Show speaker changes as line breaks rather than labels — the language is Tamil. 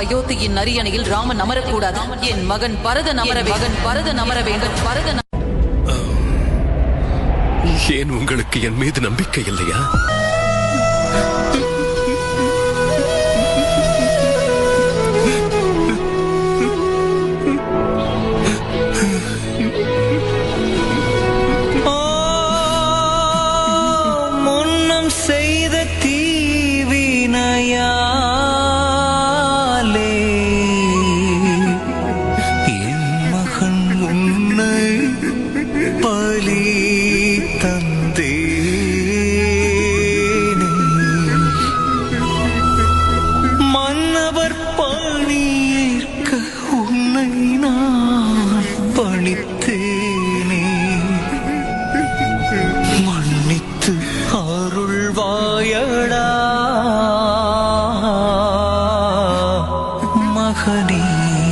அயோத்தியின் அரியணையில் ராமன் அமரக்கூடாது. என் மகன் பரதன் அமர மகன் பரதன் அமர வேண்டும். பரதன்
ஏன் உங்களுக்கு என் மீது நம்பிக்கை இல்லையா?
ஓ, உன்னை பலி தந்தேனே. மன்னவர் பணியேற்க உன்னை நான் பணித்தேனே. மன்னித்து அருள்வாயடா. மகனே.